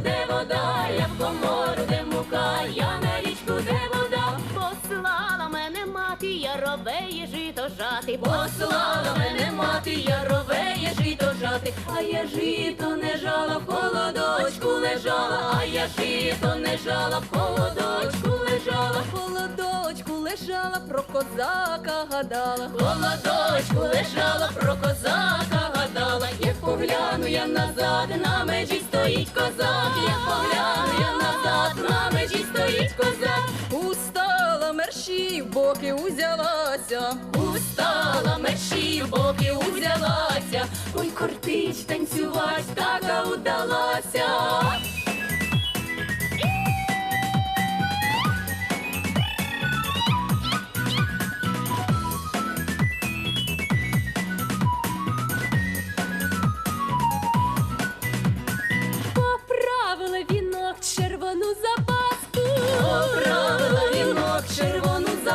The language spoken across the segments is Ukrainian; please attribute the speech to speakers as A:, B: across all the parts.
A: де вода, я в комору, де мука, я на річку, де вода.
B: Послала мене мати, яровеє жито жати,
A: Послала мене мати, яровеє жито жати, а я жито не жала, в холодочку лежала, а я жито не жала, в холодочку лежала,
C: В холодочку лежала, про козака гадала.
A: в холодочку лежала, про козака гадала, як погляну я назад, на межі стоїть козак, я погляну я назад, на межі стоїть козак.
C: Устала мерші, в боки узялася.
A: Устала мерщі, в боки узялася, ой, кортить танцювать, така удалася.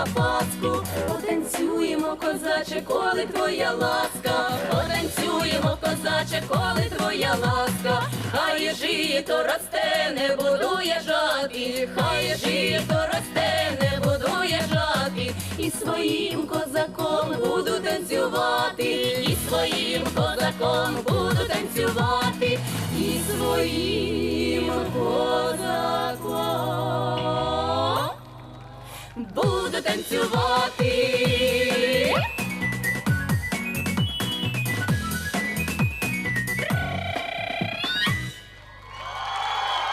A: Червону запаску, потанцюємо, козаче, коли твоя ласка, потанцюємо, козаче, коли твоя ласка, хай жито росте, не будує жати, хай жито росте, не будує жати, і своїм козаком буду танцювати, і своїм козаком буду танцювати, і своїм козаком буду танцювати.